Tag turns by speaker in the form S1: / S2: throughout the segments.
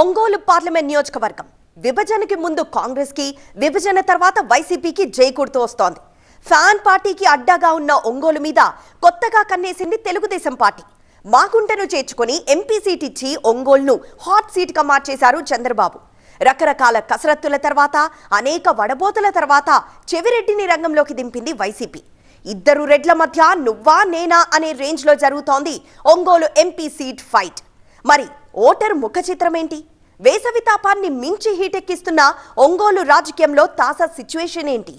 S1: Ongole parliament నియోజకవర్గం. విభజనకి ముందు కాంగ్రెస్కి విభజన తర్వాత వైసీపీకి జై కొడుతూ వస్తోంది. ఫ్యాన్ పార్టీకి అడ్డాగా ఉన్న ఒంగోలు మీద కొత్తగా కన్నేసింది తెలుగుదేశం పార్టీ. మాగుంటను చేర్చుకుని ఎంపీ సీట్ ఇచ్చి ఒంగోలును హాట్ సీట్గా మార్చేశారు చంద్రబాబు. రకరకాల కసరత్తుల తర్వాత అనేక వడబోతల తర్వాత చెవిరెడ్డిని రంగంలోకి దింపింది వైసీపీ. ఇద్దరు రెడ్ల మధ్య నువ్వా నేనా అనే రేంజ్లో జరుగుతోంది ఒంగోలు ఎంపీ సీట్ ఫైట్. మరి ఓటరు ముఖ చిత్రమేంటి? వేసవి తాపాన్ని మించి హీటెక్కిస్తున్న ఒంగోలు రాజకీయంలో తాజా సిచ్యువేషన్ ఏంటి?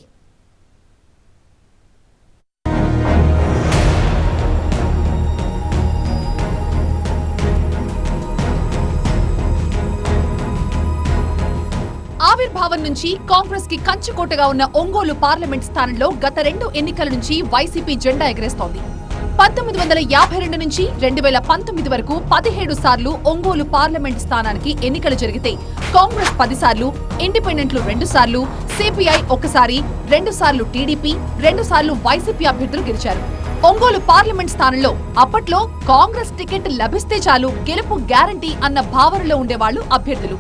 S2: ఆవిర్భావం నుంచి కాంగ్రెస్కి కంచుకోటగా ఉన్న ఒంగోలు పార్లమెంట్ స్థానంలో గత రెండు ఎన్నికల నుంచి వైసీపీ జెండా ఎగరేస్తోంది. పంతొమ్మిది వందల యాభై రెండు నుంచి రెండు వేల పంతొమ్మిది వరకు పదిహేడు సార్లు ఒంగోలు పార్లమెంట్ స్థానానికి ఎన్నికలు జరిగితే కాంగ్రెస్ పదిసార్లు ఇండిపెండెంట్లు రెండు సార్లు సిపిఐ ఒకసారి రెండు సార్లు టీడీపీ రెండు సార్లు వైసీపీ అభ్యర్థులు గెలిచారు. ఒంగోలు పార్లమెంట్ స్థానంలో అప్పట్లో కాంగ్రెస్ టికెట్ లభిస్తే చాలు గెలుపు గ్యారంటీ అన్న భావనలో ఉండేవాళ్ళు అభ్యర్థులు.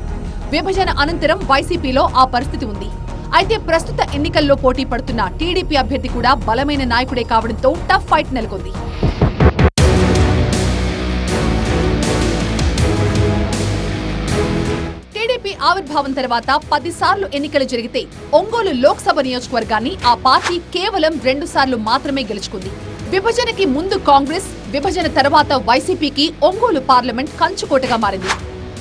S2: విభజన అనంతరం వైసీపీలో ఆ పరిస్థితి ఉంది. అయితే ప్రస్తుత ఎన్నికల్లో పోటీ పడుతున్న టీడీపీ అభ్యర్థి కూడా బలమైన నాయకుడే కావడంతో టఫ్ ఫైట్ నెలకొంది. టీడీపీ ఆవిర్భావం తర్వాత పదిసార్లు ఎన్నికలు జరిగితే ఒంగోలు లోక్సభ నియోజకవర్గాన్ని ఆ పార్టీ కేవలం రెండు సార్లు మాత్రమే గెలుచుకుంది. విభజనకి ముందు కాంగ్రెస్ విభజన తర్వాత వైసీపీకి ఒంగోలు పార్లమెంట్ కంచుకోటగా మారింది.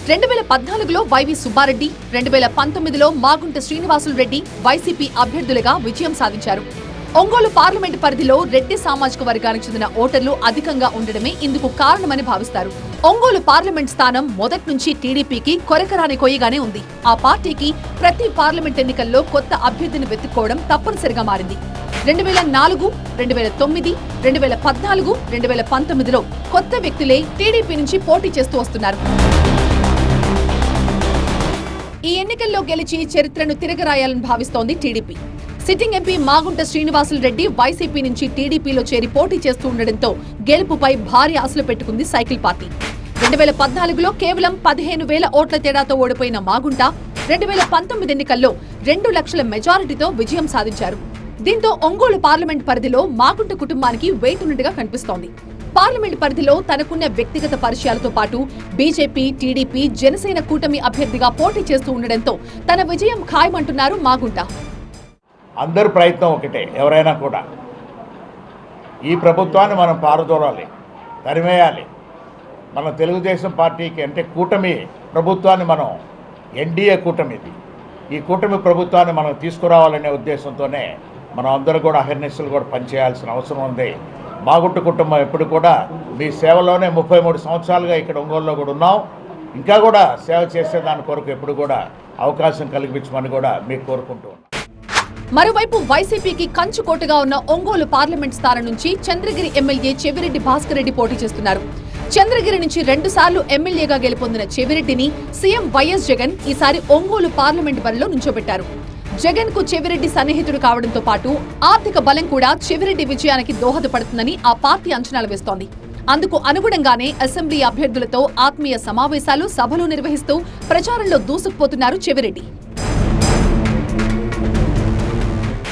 S2: రెండు వేల పద్నాలుగులో వైవి సుబ్బారెడ్డి రెండు వేల పంతొమ్మిదిలో మాగుంట శ్రీనివాసులు రెడ్డి వైసీపీ అభ్యర్థులుగా విజయం సాధించారు. ఒంగోలు పార్లమెంట్ పరిధిలో రెడ్డి సామాజిక వర్గానికి చెందిన ఓటర్లు అధికంగా ఉండడమే ఇందుకు కారణమని భావిస్తారు. ఒంగోలు పార్లమెంట్ స్థానం మొదటి నుంచి టీడీపీకి కొరకరాని కొయ్యగానే ఉంది. ఆ పార్టీకి ప్రతి పార్లమెంట్ ఎన్నికల్లో కొత్త అభ్యర్థిని వెతుక్కోవడం తప్పనిసరిగా మారింది. రెండు వేల నాలుగు రెండు వేల తొమ్మిది రెండు వేల పద్నాలుగు రెండు వేల పంతొమ్మిదిలో కొత్త వ్యక్తులే టీడీపీ నుంచి పోటీ చేస్తూ వస్తున్నారు. ఈ ఎన్నికల్లో గెలిచి చరిత్రను తిరగరాయాలని భావిస్తోంది TDP. Sitting MP Magunta Srinivasulu Reddy YCP నుంచి టీడీపీలో చేరి పోటీ చేస్తూ ఉండడంతో గెలుపుపై భారీ ఆశలు పెట్టుకుంది సైకిల్ పార్టీ. రెండు వేల పద్నాలుగులో కేవలం పదిహేను వేల ఓట్ల తేడాతో ఓడిపోయిన మాగుంట రెండు వేల పంతొమ్మిది ఎన్నికల్లో రెండు లక్షల మెజారిటీతో విజయం సాధించారు. దీంతో ఒంగోలు పార్లమెంట్ పరిధిలో మాగుంట కుటుంబానికి వెయిటున్నట్టుగా కనిపిస్తోంది. పార్లమెంట్ పరిధిలో తనకున్న వ్యక్తిగత పరిచయాలతో పాటు బీజేపీ టీడీపీ జనసేన కూటమి అభ్యర్థిగా పోటీ చేస్తూ ఉండడంతో తన విజయం ఖాయమంటున్నారు మాగుంట.
S3: అందరి ప్రయత్నం ఒకటే ఎవరైనా కూడా. ఈ ప్రభుత్వాన్ని మనం పారదోలాలి తరిమేయాలి. మన తెలుగుదేశం పార్టీకి అంటే కూటమి ప్రభుత్వాన్ని మనం ఎన్డీఏ కూటమిది. ఈ కూటమి ప్రభుత్వాన్ని మనం తీసుకురావాలనే ఉద్దేశంతోనే మనం అందరూ కూడా అహర్నిశలు కూడా పనిచేయాల్సిన అవసరం ఉంది. మాగుట్టు కుటుంబం ఎప్పుడు కూడా మీ సేవలోనే ముప్పై మూడు సంవత్సరాలుగా ఇక్కడ ఒంగోలులో కూడా ఉన్నాం. ఇంకా కూడా సేవ చేసే దాని కొరకు ఎప్పుడు కూడా అవకాశం కల్పించమని కూడా మీకు కోరుకుంటూ ఉన్నాం.
S2: మరోవైపు వైసీపీకి కంచుకోటగా ఉన్న ఒంగోలు పార్లమెంట్ స్థానం నుంచి చంద్రగిరి ఎమ్మెల్యే చెవిరెడ్డి భాస్కర్ రెడ్డి పోటీ చేస్తున్నారు. చంద్రగిరి నుంచి రెండు సార్లు ఎమ్మెల్యేగా గెలుపొందిన చెవిరెడ్డిని సీఎం వైఎస్ జగన్ ఈసారి ఒంగోలు పార్లమెంట్ బరిలో నుంచోబెట్టారు. జగన్కు చెవిరెడ్డి సన్నిహితుడు కావడంతో పాటు ఆర్థిక బలం కూడా చెవిరెడ్డి విజయానికి దోహదపడుతుందని ఆ పార్టీ అంచనాలు వేస్తోంది. అందుకు అనుగుణంగానే అసెంబ్లీ అభ్యర్థులతో ఆత్మీయ సమావేశాలు సభలు నిర్వహిస్తూ ప్రచారంలో దూసుకుపోతున్నారు చెవిరెడ్డి.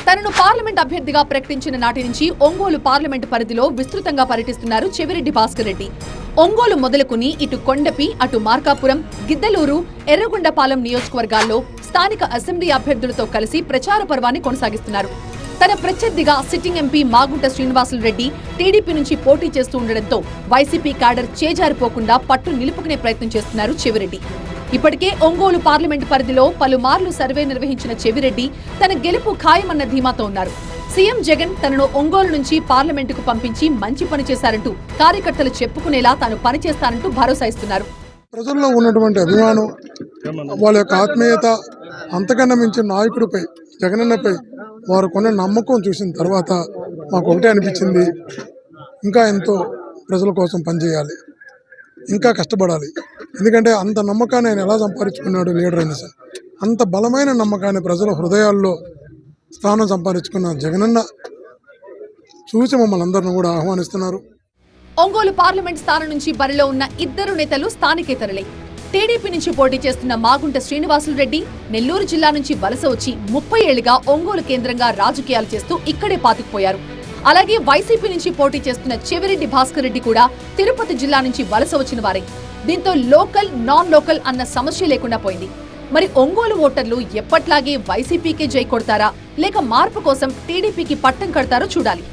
S2: తనను పార్లమెంట్ అభ్యర్థిగా ప్రకటించిన నాటి నుంచి ఒంగోలు పార్లమెంట్ పరిధిలో విస్తృతంగా పర్యటిస్తున్నారు చెవిరెడ్డి భాస్కర్ రెడ్డి. ఒంగోలు మొదలుకుని ఇటు కొండపి అటు మార్కాపురం గిద్దలూరు ఎర్రగొండపాలెం నియోజకవర్గాల్లో స్థానిక అసెంబ్లీ అభ్యర్థులతో కలిసి ప్రచార పర్వాన్ని కొనసాగిస్తున్నారు. తన ప్రత్యర్థిగా sitting MP Magunta Srinivasulu Reddy TDP నుంచి పోటీ చేస్తూ ఉండడంతో వైసీపీ క్యాడర్ చేజారిపోకుండా పట్టు నిలుపుకునే ప్రయత్నం చేస్తున్నారు చెవిరెడ్డి. ఇప్పటికే ఒంగోలు పార్లమెంటు పరిధిలో పలుమార్లు సర్వే నిర్వహించిన చెవిరెడ్డి తన గెలుపు ఖాయమన్న ధీమాతో ఉన్నారు. సీఎం జగన్ తనను ఒంగోలు నుంచి పార్లమెంటుకు పంపించి మంచి పని చేశారంటూ కార్యకర్తలు చెప్పుకునేలా తాను పనిచేస్తానంటూ భరోసా ఇస్తున్నారు.
S4: ప్రజల్లో ఉన్నటువంటి అభిమానం వాళ్ళ యొక్క ఆత్మీయత అంతకన్నా మించిన నాయకుడిపై జగనన్నపై వారు కొన్న నమ్మకం చూసిన తర్వాత మాకు ఒకటే అనిపించింది. ఇంకా ఎంతో ప్రజల కోసం పనిచేయాలి. ఇంకా కష్టపడాలి. ఎందుకంటే అంత నమ్మకాన్ని ఆయన ఎలా సంపాదించుకున్నాడు లీడర్ అయిన సార్. అంత బలమైన నమ్మకాన్ని ప్రజల హృదయాల్లో స్థానం సంపాదించుకున్న జగనన్న చూసి మమ్మల్ని అందరిని కూడా ఆహ్వానిస్తున్నారు.
S2: ఒంగోలు పార్లమెంట్ స్థానం నుంచి బరిలో ఉన్న ఇద్దరు నేతలు స్థానికేతరులే. టీడీపీ నుంచి పోటీ చేస్తున్న మాగుంట శ్రీనివాసులు రెడ్డి నెల్లూరు జిల్లా నుంచి వలస వచ్చి ముప్పై ఏళ్ళుగా ఒంగోలు కేంద్రంగా రాజకీయాలు చేస్తూ ఇక్కడే పాతుకుపోయారు. అలాగే వైసీపీ నుంచి పోటీ చేస్తున్న చెవిరెడ్డి భాస్కర్ రెడ్డి కూడా తిరుపతి జిల్లా నుంచి వలస వచ్చిన వారే. దీంతో లోకల్ నాన్ లోకల్ అన్న సమస్య లేకుండా పోయింది. మరి ఒంగోలు ఓటర్లు ఎప్పట్లాగే వైసీపీకే జై కొడతారా? లేక మార్పు కోసం టీడీపీకి పట్టం కడతారో చూడాలి.